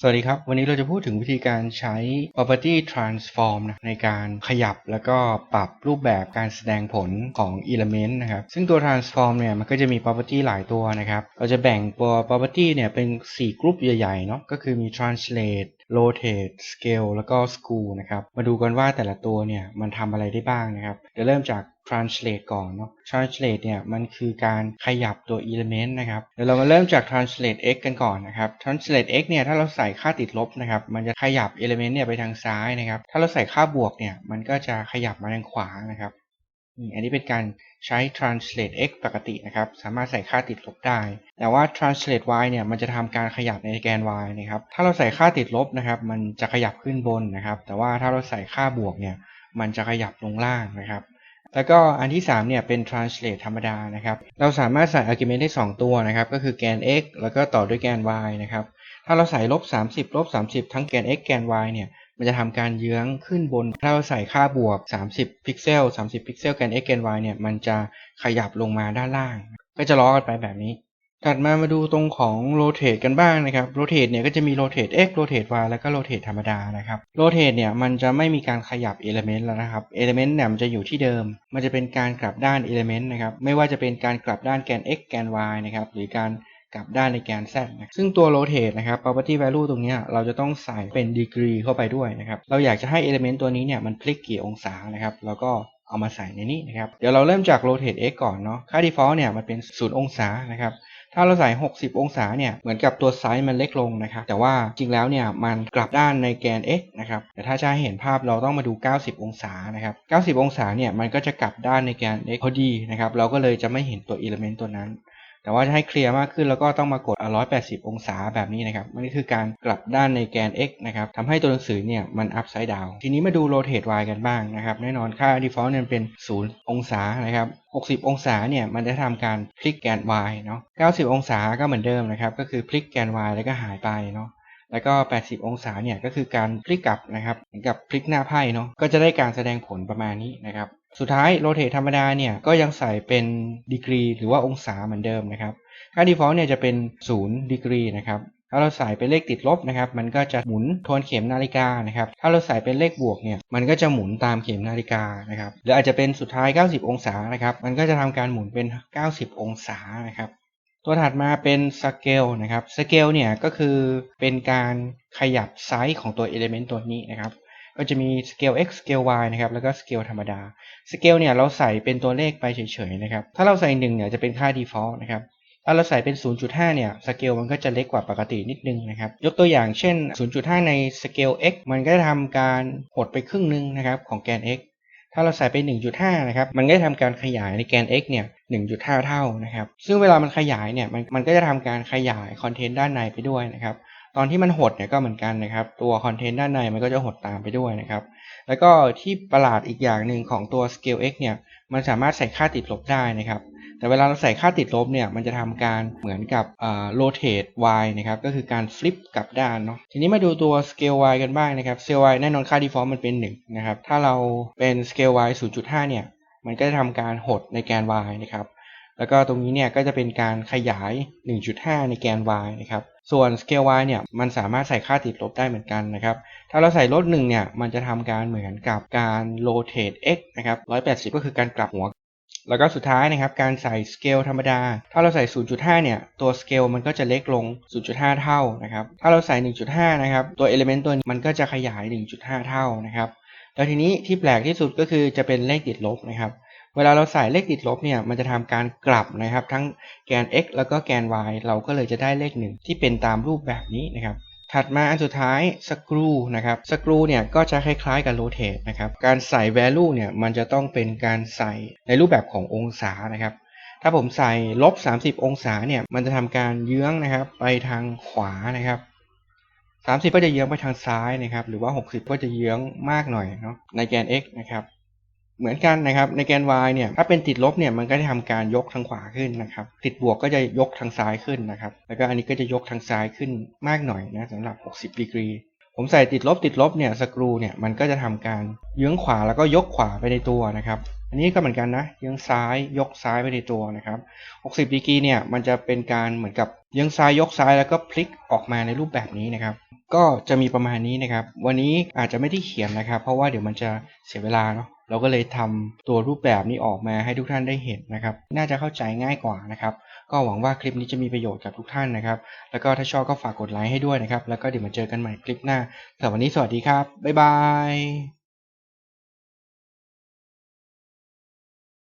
สวัสดีครับ วันนี้เราจะพูดถึงวิธีการใช้ property transform นะในการขยับแล้วก็ปรับรูปแบบการแสดงผลของ element นะครับ ซึ่งตัว transform เนี่ยมันก็จะมี property หลายตัวนะครับ เราจะแบ่งตัว property เนี่ยเป็น 4 กลุ่มใหญ่ๆเนาะก็คือมี translate rotate scale แล้วก็ screw นะครับ มาดูกันว่าแต่ละตัวเนี่ยมันทำอะไรได้บ้างนะครับเดี๋ยวเริ่มจาก translate ก่อนเนาะ translate เนี่ยมันคือการขยับตัว element นะครับ เดี๋ยวเรามาเริ่มจาก translate x กันก่อนนะครับ translate x เนี่ยถ้าเราใส่ค่าติดลบนะครับ มันจะขยับ element เนี่ยไปทางซ้ายนะครับ ถ้าเราใส่ค่าบวกเนี่ยมันก็จะขยับมาทางขวานะครับ อันนี้เป็นการใช้ translate x ปกตินะครับ สามารถใส่ค่าติดลบได้ แต่ว่า translate y เนี่ย มันจะทำการขยับในแกน y นะครับ ถ้าเราใส่ค่าติดลบนะครับ มันจะขยับขึ้นบนนะครับ แต่ว่าถ้าเราใส่ค่าบวกเนี่ย มันจะขยับลงล่างนะครับ แล้วก็อันที่3เนี่ย เป็น translate ธรรมดานะครับ เราสามารถใส่ argument ได้ 2 ตัวนะครับ ก็คือแกน x แล้วก็ต่อด้วยแกน y นะครับ ถ้าเราใส่ลบ30ลบ30 ทั้งแกน x แกน y เนี่ย มันจะทำการเยื้องขึ้นบน ถ้าเราใส่ค่าบวก 30 พิกเซล 30 พิกเซลแกน x แกน y เนี่ยมันจะขยับลงมาด้านล่าง ก็จะล้อกันไปแบบนี้ ถัดมามาดูตรงของ rotate กันบ้างนะครับ rotate เนี่ยก็จะมี rotate x rotate y แล้วก็ rotate ธรรมดานะครับ rotate เนี่ยมันจะไม่มีการขยับ element แล้วนะครับ element เนี่ยมันจะอยู่ที่เดิม มันจะเป็นการกลับด้าน element นะครับไม่ว่าจะเป็นการกลับด้านแกน x แกน y นะครับหรือการ กลับด้านในแกน z นะซึ่งตัว rotate นะครับ property value ตรงนี้เราจะต้องใส่เป็น degree เข้าไปด้วยนะครับ เราอยากจะให้ element ตัวนี้เนี่ยมันพลิกกี่องศานะครับ แล้วก็เอามาใส่ในนี้นะครับ เดี๋ยวเราเริ่มจาก rotate x ก่อนเนาะ ค่า default เนี่ยมันเป็น 0 องศานะครับถ้าเราใส่ 60 องศาเนี่ย เหมือนกับตัวไซส์มันเล็กลงนะครับ แต่ว่าจริงแล้วเนี่ย มันกลับด้านในแกน x นะครับ แต่ถ้าจะให้เห็นภาพเราต้องมาดู 90 องศานะครับ 90 องศาเนี่ย มันก็จะกลับด้านในแกน x พอดีนะครับ เราก็เลยจะไม่เห็นตัว element ตัวนั้น แต่ว่าจะให้เคลียร์มากขึ้นแล้วก็ต้องมากด 180 องศาแบบนี้นะครับมันคือการกลับด้านในแกน x นะครับทำให้ตัวหนังสือเนี่ยมัน upside down ทีนี้มาดู rotate y กันบ้างนะครับแน่นอนค่า default เนี่ยเป็น 0 องศานะครับ60 องศาเนี่ยมันจะทำการพลิกแกน y เนาะ90 องศาก็เหมือนเดิมนะครับก็คือพลิกแกน y แล้วก็หายไปเนาะ แล้วก็ 80 องศาเนี่ยก็คือการพลิกกลับนะครับเหมือนกับพลิกหน้าไพ่เนาะก็จะได้การแสดงผลประมาณนี้นะครับสุดท้ายโรเทตธรรมดาเนี่ยก็ยังใส่เป็นดีกรี หรือว่าองศาเหมือนเดิมนะครับค่า default เนี่ยจะเป็น0ดีกรีนะครับถ้าเราใส่เป็นเลขติดลบนะครับ มันก็จะหมุนทวนเข็มนาฬิกานะครับ ถ้าเราใส่เป็นเลขบวกเนี่ย มันก็จะหมุนตามเข็มนาฬิกานะครับ หรืออาจจะเป็นสุดท้าย 90 องศานะครับ มันก็จะทำการหมุนเป็น 90 องศานะครับ ตัวถัดมาเป็นสเกลนะครับสเกลเนี่ยก็คือเป็นการขยับไซส์ของตัว element ตัวนี้นะครับก็จะมี scale x scale y นะครับ แล้วก็ scale ธรรมดา scale เนี่ยเราใส่เป็นตัวเลขไปเฉยๆนะครับ ถ้าเราใส่1เนี่ยจะเป็นค่า default นะครับ ถ้าเราใส่เป็น 0.5 เนี่ย สเกลมันก็จะเล็กกว่าปกตินิดนึงนะครับ ยกตัวอย่างเช่น 0.5 ในสเกล x มันก็จะทำการหดไปครึ่งนึงนะครับของแกน x ถ้าเราใส่ไป 1.5 นะครับ มันก็จะทำการขยายในแกน x เนี่ย 1.5 เท่านะครับ ซึ่งเวลามันขยายเนี่ยมันมันก็จะทำการขยายคอนเทนต์ด้านในไปด้วยนะครับ ตอนที่มันหดเนี่ยก็เหมือนกันนะครับ ตัวคอนเทนต์ด้านในมันก็จะหดตามไปด้วยนะครับ แล้วก็ที่ประหลาดอีกอย่างหนึ่งของตัว scale x เนี่ย มันสามารถใส่ค่าติดลบได้นะครับ แต่เวลาเราใส่ค่าติดลบเนี่ยมันจะทำการเหมือนกับ rotate y นะครับก็คือการ flip กลับด้านเนาะทีนี้มาดูตัว scale y กันบ้างนะครับ scale y แน่นอนค่า default มันเป็น1นะครับถ้าเราเป็น scale y 0.5 เนี่ยมันก็จะทำการหดในแกน y นะครับแล้วก็ตรงนี้เนี่ยก็จะเป็นการขยาย 1.5 ในแกน y นะครับส่วน scale y เนี่ยมันสามารถใส่ค่าติดลบได้เหมือนกันนะครับถ้าเราใส่ลด1เนี่ยมันจะทำการเหมือนกับการ rotate x นะครับ180 ก็คือการกลับหัว แล้วก็สุดท้ายนะครับการใส่ scale ธรรมดา ถ้าเราใส่ 0.5 เนี่ย ตัว scale มันก็จะเล็กลง 0.5 เท่านะครับ ถ้าเราใส่ 1.5 นะครับ ตัว element ตัวนี้มันก็จะขยาย 1.5 เท่านะครับ แล้วทีนี้ที่แปลกที่สุดก็คือจะเป็นเลขติดลบนะครับ เวลาเราใส่เลขติดลบเนี่ย มันจะทำการกลับนะครับ ทั้งแกน x แล้วก็แกน y เราก็เลยจะได้เลขหนึ่งที่เป็นตามรูปแบบนี้นะครับ ถัดมาอันสุดท้ายสกรูนะครับสกรูเนี่ยก็จะคล้ายๆกับโรเทตนะครับการใส่ value เนี่ยมันจะต้องเป็นการใส่ในรูปแบบขององศานะครับถ้าผมใส่ลบ 30 องศาเนี่ยมันจะทำการเยื้องนะครับไปทางขวานะครับ30 ก็จะเยื้องไปทางซ้ายนะครับหรือว่า 60 ก็จะเยื้องมากหน่อยเนาะในแกน x นะครับ เหมือนกันนะครับในแกน y เนี่ยถ้าเป็นติดลบเนี่ยมันก็จะทำการยกทางขวาขึ้นนะครับติดบวกก็จะยกทางซ้ายขึ้นนะครับแล้วก็อันนี้ก็จะยกทางซ้ายขึ้นมากหน่อยนะสำหรับ 60ดีกรีผมใส่ติดลบติดลบเนี่ยสกรูเนี่ยมันก็จะทำการเยื้องขวาแล้วก็ยกขวาไปในตัวนะครับอันนี้ก็เหมือนกันนะเยื้องซ้ายยกซ้ายไปในตัวนะครับ60ดีกรีเนี่ยมันจะเป็นการเหมือนกับเยื้องซ้ายยกซ้ายแล้วก็พลิกออกมาในรูปแบบนี้นะครับก็จะมีประมาณนี้นะครับ วันนี้อาจจะไม่ได้เขียนนะครับ เพราะว่าเดี๋ยวมันจะเสียเวลาเนาะ เราก็เลยทำตัวรูปแบบนี้ออกมาให้ทุกท่านได้เห็นนะครับ น่าจะเข้าใจง่ายกว่านะครับ ก็หวังว่าคลิปนี้จะมีประโยชน์กับทุกท่านนะครับ แล้วก็ถ้าชอบก็ฝากกดไลค์ให้ด้วยนะครับ แล้วก็เดี๋ยวมาเจอกันใหม่คลิปหน้าสำหรับวันนี้สวัสดีครับ บ๊ายบาย